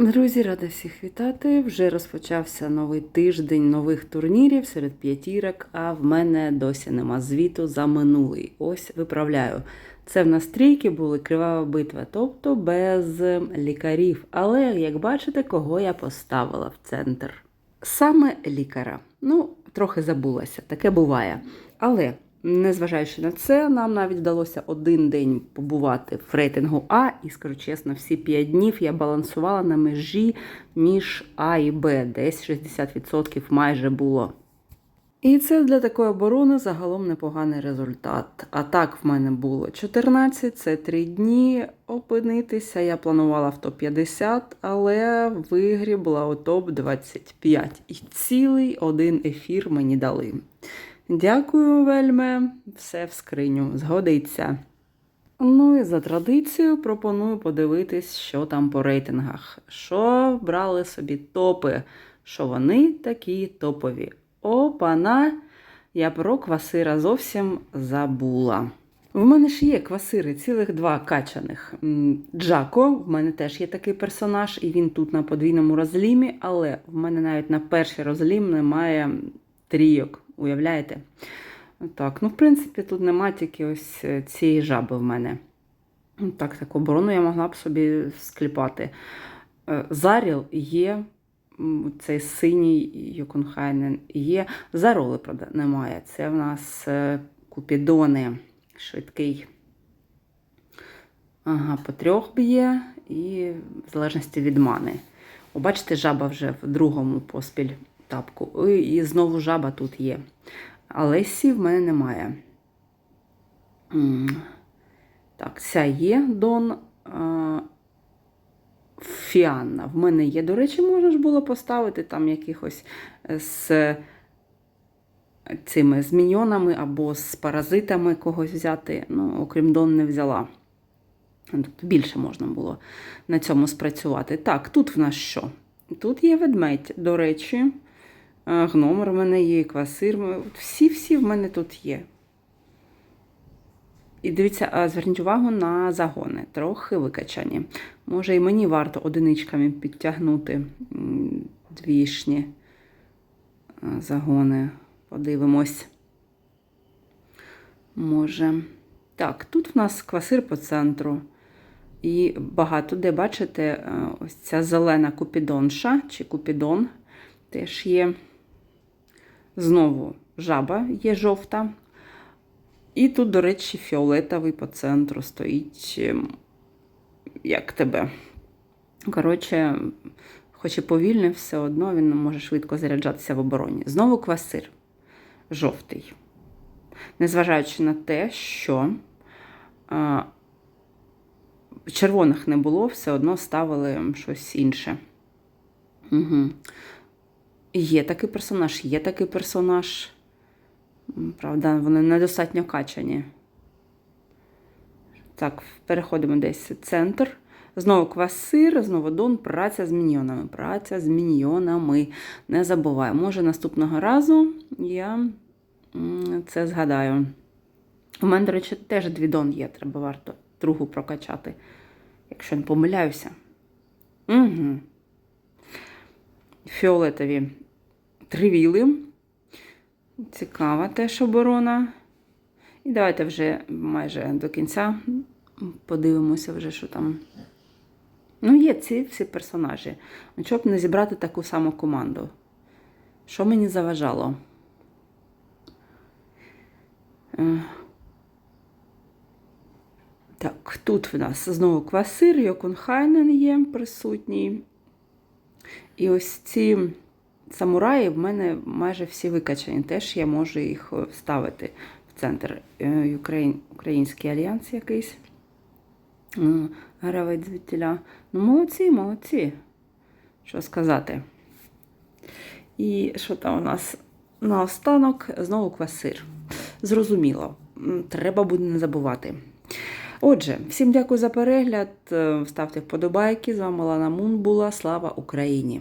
Друзі, рада всіх вітати. Вже розпочався новий тиждень нових турнірів серед п'ятірок, а в мене досі нема звіту за минулий. Ось виправляю. Це в нас трійки були кривава битва, тобто без лікарів. Але, як бачите, кого я поставила в центр? Саме лікаря. Ну, трохи забулася, таке буває. Але. Незважаючи на це, нам навіть вдалося один день побувати в рейтингу А, і скажу чесно, всі 5 днів я балансувала на межі між А і Б, десь 60% майже було. І це для такої оборони загалом непоганий результат. А так в мене було 14, це 3 дні опинитися. Я планувала в топ-50, але в ігрі була у топ-25. І цілий один ефір мені дали. Дякую, вельме, все в скриню, згодиться. Ну і за традицією пропоную подивитись, що там по рейтингах. Що брали собі топи, що вони такі топові. Опана, я про квасира зовсім забула. В мене ж є квасири, цілих два качаних. Джако, в мене теж є такий персонаж, і він тут на подвійному розлімі, але в мене навіть на перший розлім немає трійок. Уявляєте? Так, ну, в принципі, тут нема тільки ось е, цієї жаби в мене. Так, таку оборону я могла б собі скліпати. Е, Заріл є, цей синій Йоконхайнен є. Зароли, правда, немає. Це в нас е, купідони швидкий. Ага, по трьох б'є і в залежності від мани. Бачите, жаба вже в другому поспіль тапку. І знову жаба тут є. Але сі в мене немає. Так, ця є Дон Фіанна. В мене є, до речі, можна було поставити там якихось з цими з міньйонами або з паразитами когось взяти. Ну, окрім Дон, не взяла. Тобто більше можна було на цьому спрацювати. Так, тут в нас що? Тут є ведмедь, до речі. Е, Гномер в мене є, і квасир. Всі-всі в мене тут є. І дивіться, зверніть увагу на загони. Трохи викачані. Може, і мені варто одиничками підтягнути двішні е, загони. Подивимось. Може. Так, тут в нас квасир по центру. І багато де, бачите, е, ось ця зелена купідонша чи купідон теж є. Знову жаба є жовта. І тут, до речі, фіолетовий по центру стоїть, ем, як тебе. Коротше, хоч і повільний, все одно він може швидко заряджатися в обороні. Знову квасир жовтий. Незважаючи на те, що а, червоних не було, все одно ставили щось інше. Угу. Є такий персонаж, є такий персонаж. Правда, вони недостатньо качані. Так, переходимо десь в центр. Знову квасир, знову дон, праця з міньйонами. Праця з міньйонами. Не забувай. Може, наступного разу я це згадаю. У мене, до речі, теж дві дон є, треба варто другу прокачати, якщо не помиляюся. Угу. Фіолетові тривіли. Цікава теж оборона. І давайте вже майже до кінця подивимося, вже, що там. Ну, є ці всі персонажі. Ну, Щоб не зібрати таку саму команду. Що мені заважало? Е, Так, тут в нас знову квасир, Йокунхайнен є присутній. І ось ці самураї в мене майже всі викачані. Теж я можу їх е, ставити в центр. Е, Україн, Український альянс якийсь. М, Гравець звідтіля. Ну, молодці, молодці. Що сказати. І що там у нас наостанок? Знову квасир. Зрозуміло, треба буде не забувати. Отже, всім дякую за перегляд. Е, Ставте вподобайки. З вами Лана Мун була. Слава Україні!